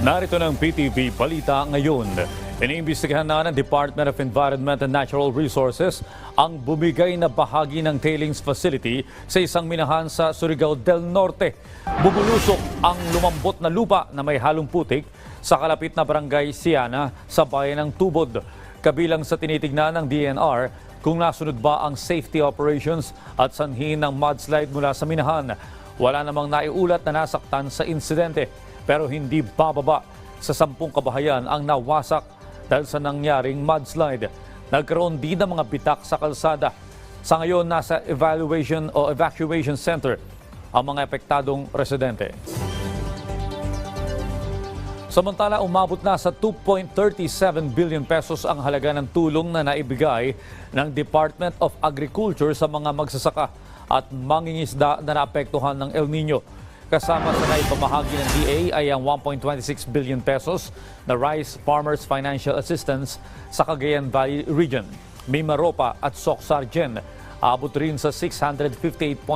Narito ng PTV Balita ngayon. Iniimbestigahan na ng Department of Environment and Natural Resources ang bumigay na bahagi ng tailings facility sa isang minahan sa Surigao del Norte. Bumulusok ang lumambot na lupa na may halong putik sa kalapit na barangay Siana sa bayan ng Tubod. Kabilang sa tinitignan ng DNR kung nasunod ba ang safety operations at sanhin ng mudslide mula sa minahan. Wala namang naiulat na nasaktan sa insidente pero hindi bababa sa sampung kabahayan ang nawasak dahil sa nangyaring mudslide. Nagkaroon din ng mga bitak sa kalsada. Sa ngayon, nasa evaluation o evacuation center ang mga epektadong residente. Samantala, umabot na sa 2.37 billion pesos ang halaga ng tulong na naibigay ng Department of Agriculture sa mga magsasaka at mangingisda na naapektuhan ng El Nino. Kasama sa naipamahagi ng DA ay ang 1.26 billion pesos na Rice Farmers Financial Assistance sa Cagayan Valley Region, Mimaropa at Socsargen. Abot rin sa 658.22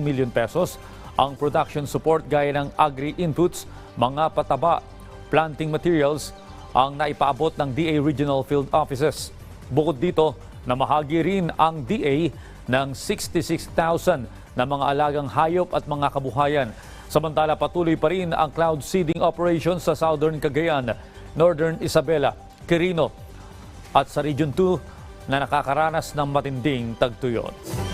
million pesos ang production support gaya ng agri-inputs, mga pataba, planting materials ang naipaabot ng DA Regional Field Offices. Bukod dito, namahagi rin ang DA ng 66,000 na mga alagang hayop at mga kabuhayan. Samantala patuloy pa rin ang cloud seeding operation sa Southern Cagayan, Northern Isabela, Quirino at sa Region 2 na nakakaranas ng matinding tagtuyot.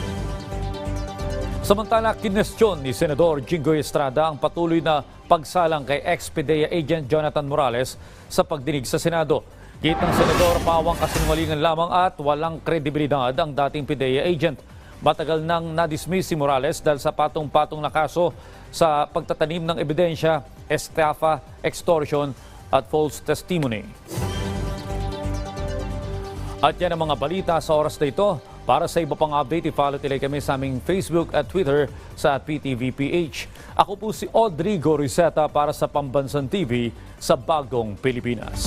Samantala, kinestyon ni Senador Jingoy Estrada ang patuloy na pagsalang kay ex-PDEA agent Jonathan Morales sa pagdinig sa Senado. Kitang Senador, pawang kasinungalingan lamang at walang kredibilidad ang dating PDEA agent. Matagal nang nadismiss si Morales dahil sa patong-patong na kaso sa pagtatanim ng ebidensya, estafa, extortion at false testimony. At yan ang mga balita sa oras na ito. Para sa iba pang update, i-follow nila kami sa aming Facebook at Twitter sa PTVPH. Ako po si Audrey Goriseta para sa Pambansan TV sa Bagong Pilipinas.